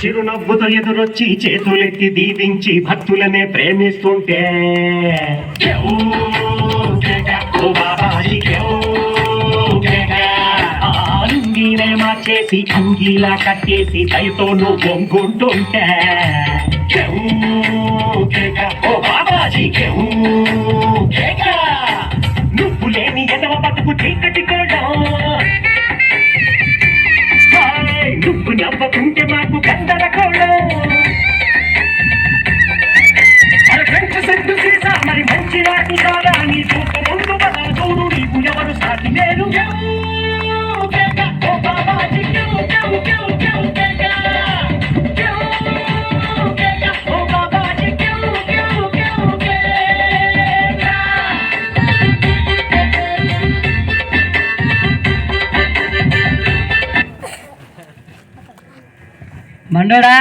చిరునవ్వుతో ఎదురొచ్చి చేతులెత్తి దీవించి భక్తులనే ప్రేమిస్తుంటే. కేవ్ మార్చేసి అంగీలా కట్టేసి దయతో నువ్వు బొంగుంటుంటే ఓ బాబాజీ నువ్వు లేని ఎదవ బతుకు చీకటి కోడి నువ్వు నవ్వకుంటే మాకు గందరగోళం మరి ఫ్రెంచ్ సెంటు సీసా మరి మంచి వాటి కాదా నీకు? మండోడా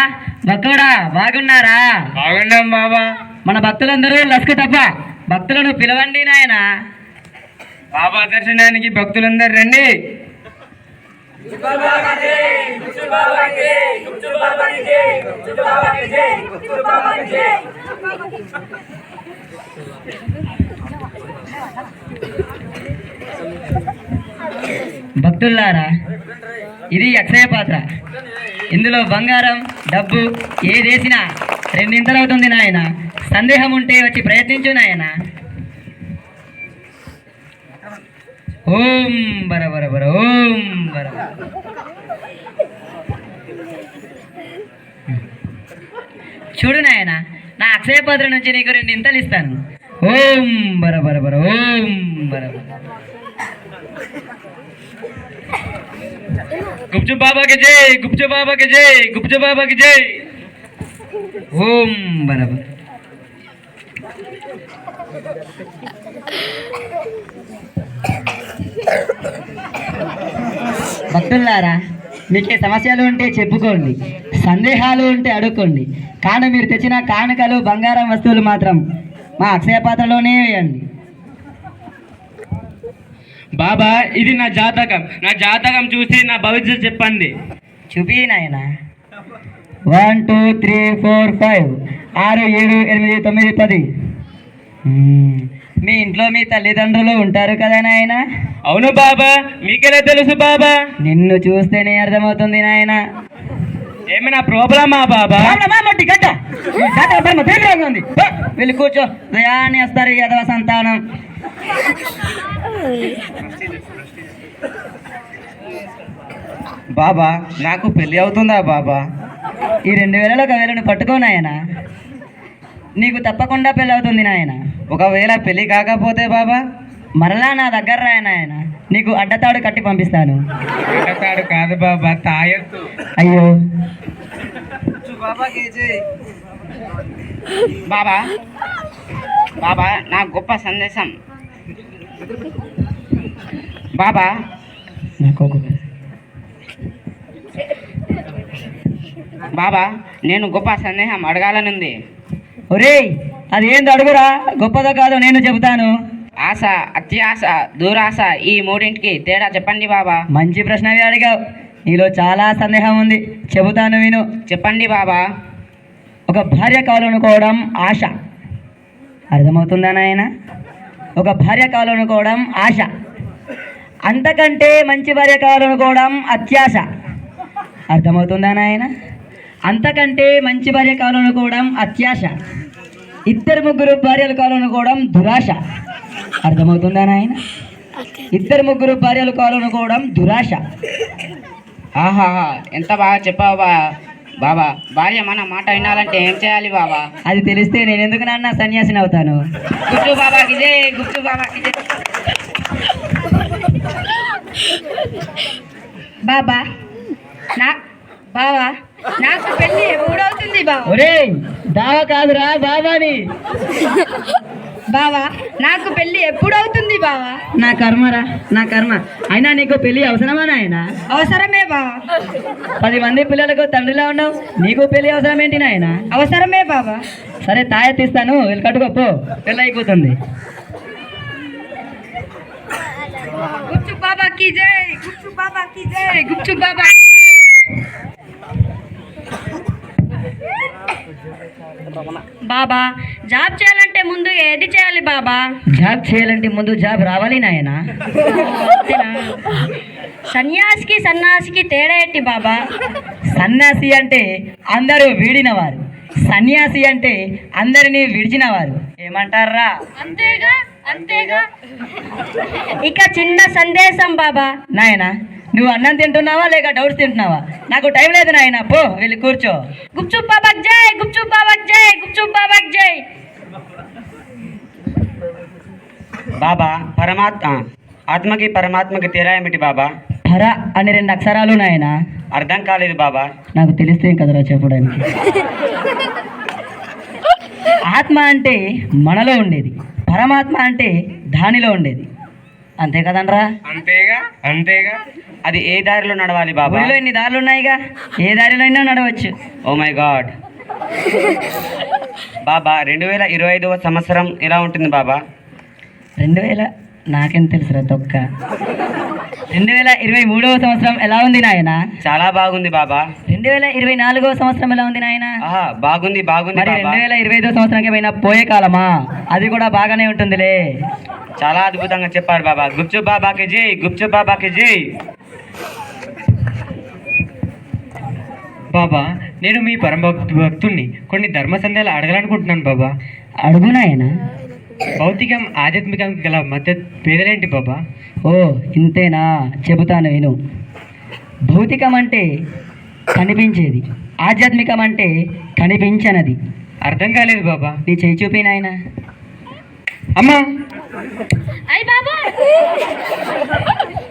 భక్తుడా బాగున్నారా? బాగున్నాం బాబా. మన భక్తులందరూ లస్కు తప్ప భక్తులను పిలవండి నాయన. బాబా దర్శనానికి భక్తులందరూ రండి. భక్తుల్లారా ఇది అక్షయ పాత్ర. ఇందులో బంగారం డబ్బు ఏదేసినా రెండింతలు అవుతుంది నాయన. సందేహం ఉంటే వచ్చి ప్రయత్నించు నాయన. ఓం బర బర బర ఓం బర చూడు నాయన నా అక్షయ పాత్ర నుంచి నీకు రెండింతలు ఇస్తాను. ఓం బర బర బర ఓం బర గుప్చు బాబాకి జై గుప్చు బాబాకి జై గుప్చు బాబాకి జై. ఓం బరాబర్ భక్తులారా మీకే సమస్యలు ఉంటే చెప్పుకోండి సందేహాలు ఉంటే అడుక్కోండి. కానీ మీరు తెచ్చిన కానుకలు బంగారం వస్తువులు మాత్రం మా అక్షయ పాత్రలోనే వేయండి. బాబా ఇది నా జాతకం. నా జాతకం చూసి నా భవిష్యత్తు చెప్పండి. చూపి నాయన. One two three four five. ఆరు ఏడు ఎనిమిది తొమ్మిది పది. మీ ఇంట్లో మీ తల్లిదండ్రులు ఉంటారు కదా నాయన? అవును బాబా మీకెలా తెలుసు బాబా? నిన్ను చూస్తేనే అర్థమవుతుంది నాయన. ఏమైనా ప్రాబ్లమా బాబా? మట్టి గడ్డ. వెళ్ళి కూర్చో. దయాన్ని వస్తారు యదవ సంతానం. బాబా నాకు పెళ్ళి అవుతుందా బాబా? ఈ రెండు వేలలో ఒక వేలను పట్టుకో నాయన. నీకు తప్పకుండా పెళ్ళి అవుతుంది నాయన. ఒకవేళ పెళ్ళి కాకపోతే బాబా మరలా నా దగ్గర రాయ నాయన. నీకు అడ్డతాడు కట్టి పంపిస్తాను. అంటాడు కాదు బాబా తాయెత్తు అయ్యో. బాబా బాబా నా గొప్ప సందేశం. బాబా. నాకు బాబా నేను గొప్ప సందేహం అడగాలనుంది. ఒరేయ్ అది ఏంది అడుగురా. గొప్పదో కాదో నేను చెబుతాను. ఆశ అత్యాశ దురాశ ఈ మూడింటికి తేడా చెప్పండి బాబా. మంచి ప్రశ్నవి అడిగావు. నీలో చాలా సందేహం ఉంది. చెబుతాను విను. చెప్పండి బాబా. ఒక భార్య కావాలనుకోవడం ఆశ. అర్థమవుతుందా నాయన? ఒక భార్య కావాలనుకోవడం ఆశ. అంతకంటే మంచి భార్య కావాలనుకోవడం అత్యాశ. అర్థమవుతుందా నాయన? అంతకంటే మంచి భార్య కావాలనుకోవడం అత్యాశ. ఇద్దరు ముగ్గురు భార్యలు కావాలనుకోవడం దురాశ. అర్థమవుతుందా నాయన? ఇద్దరు ముగ్గురు భార్యలు కావాలనుకోవడం దురాశ. ఆహాహా ఎంత బాగా చెప్పావు బాబా. భార్య మన మాట వినాలంటే ఏం చేయాలి బాబా? అది తెలిస్తే నేను ఎందుకు నాన్న సన్యాసిని అవుతాను? గుప్చు బాబాకి జై గుప్చు బాబాకి జై బాబా నా బావా నాకు పెళ్ళి ఎప్పుడవుతుంది బావా. ఒరేయ్ దావ కాదురా బాబాని బావా నాకు పెళ్ళి ఎప్పుడవుతుంది బావా? నా కర్మరా నా కర్మ. అయినా నీకు పెళ్ళి అవసరమా నాయన? అవసరమే బావా. పది మంది పిల్లలకు తండ్రిలా ఉన్నావు. నీకు పెళ్ళి అవసరం ఏంటి నాయన? అవసరమే బావా. సరే తాయెత్తిస్తాను. వెళ్ళి కట్టుకోపో పెళ్ళి అయిపోతుంది గుప్చుప్ బాబా కి జై గుప్చుప్ బాబా కి జై గుప్చుప్ బాబా బాబా జాబ్ చేయాలంటే ముందు ఏది చేయాలి బాబా? జాబ్ చేయాలంటే ముందు జాబ్ రావాలి నాయన. సన్యాసికి సన్యాసికి తేడా ఏంటి బాబా? సన్యాసి అంటే అందరూ వీడినవారు. సన్యాసి అంటే అందరినీ విడిచినవారు. ఏమంటారా? అంతేగా? ఇక చిన్న సందేశం బాబా. నాయన నువ్వు అన్నం తింటున్నావా లేక డౌట్స్ తింటున్నావా? నాకు టైం లేదు నాయన పో వెళ్ళి కూర్చో. గుప్చుప్ బాబాక్ జై గుప్చుప్ బాబాక్ జై గుప్చుప్ బాబాక్ జై బాబా పరమాత్మ ఆత్మకి పరమాత్మకి తేడా ఏమిటి బాబా? పర అనే రెండు అక్షరాలు నాయన. అర్థం కాలేదు బాబా. నాకు తెలిస్తే కదరా చెప్పడానికి. ఆత్మ అంటే మనలో ఉండేది. పరమాత్మ అంటే దానిలో ఉండేది. అంతే కదనరా అంతేగా? అంతేగా? అది ఏ దారిలో నడవాలి బాబా? ఊళ్ళో ఎన్ని దారులు ఉన్నాయిగా? ఏ దారిలో అయినా నడవచ్చు. ఓ మై గాడ్ బాబా రెండు వేల ఇరవై ఐదవ సంవత్సరం ఎలా ఉంటుంది బాబా? రెండు వేల నాకేం తెలుసురా తొక్క? రెండు వేల ఇరవై మూడవ సంవత్సరం ఎలా ఉంది నాయన? చాలా బాగుంది బాబా. రెండు వేల ఇరవై నాలుగవ సంవత్సరం ఎలా ఉంది నాయన? బాగుంది బాగుంది మరి రెండు వేల ఇరవై ఐదో సంవత్సరానికి పోయినా పోయే కాలమా? అది కూడా బాగానే ఉంటుందిలే. చాలా అద్భుతంగా చెప్పారు బాబా. గుప్చు బాబాకి జై గుప్చు బాబాకి జై. బాబా నేను మీ పరమ భక్తు భక్తుణ్ణి కొన్ని ధర్మ సందేహాలు అడగాలనుకుంటున్నాను బాబా. అడుగు నాయన. భౌతికం ఆధ్యాత్మికం గల మధ్య పేదలేంటి బాబా? ఓ ఇంతేనా? చెబుతాను విను. భౌతికం అంటే కనిపించేది. ఆధ్యాత్మికం అంటే కనిపించనది. అర్థం కాలేదు బాబా. నీ చేయి చూపి నాయన. అమ్మా! అయ్య బాబా!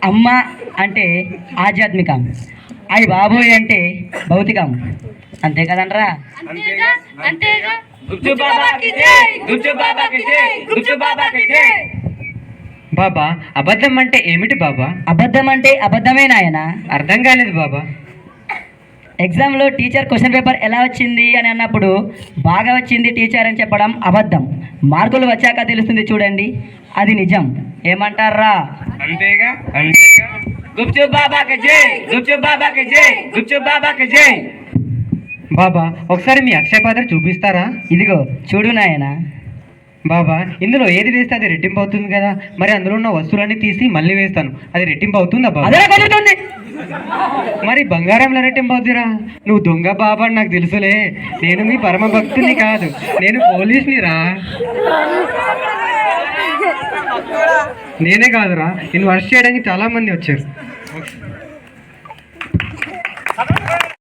అమ్మ అంటే ఆధ్యాత్మికం. అయి బాబోయ్ అంటే భౌతికం. అంతే కదనరా అంతేగా అంతేగా. గుప్చు బాబాకి జై గుప్చు బాబాకి జై గుప్చు బాబాకి జై. బాబా అబద్ధం అంటే ఏమిటి బాబా? అబద్ధం అంటే అబద్ధమే నాయన. అర్థం కాలేదు బాబా. ఎగ్జామ్లో టీచర్ క్వశ్చన్ పేపర్ ఎలా వచ్చింది అని అన్నప్పుడు బాగా వచ్చింది టీచర్ అని చెప్పడం అబద్ధం. మార్కులు వచ్చాక తెలుస్తుంది చూడండి. అది నిజం. ఏమంటారా? అంతేగా అంతేగా. గుప్చు బాబాకి జై గుప్చు బాబాకి జై గుప్చు బాబాకి జై. బాబా ఒకసారి మీ అక్షయ పాత్ర చూపిస్తారా? ఇదిగో చూడు నాయనా. బాబా ఇందులో ఏది వేస్తే అది రెట్టింపు అవుతుంది కదా? మరి అందులో ఉన్న వస్తువులన్నీ తీసి మళ్ళీ వేస్తాను. అది రెట్టింపు అవుతుందా బాబా? మరి బంగారంలో రెట్టింపు అవుతురా? నువ్వు దొంగ బాబా అని నాకు తెలుసులే. నేను మీ పరమ భక్తుని కాదు. నేను పోలీస్ని రా. నేనే కాదురా. నేను వర్ష్ చేయడానికి చాలా మంది వచ్చారు.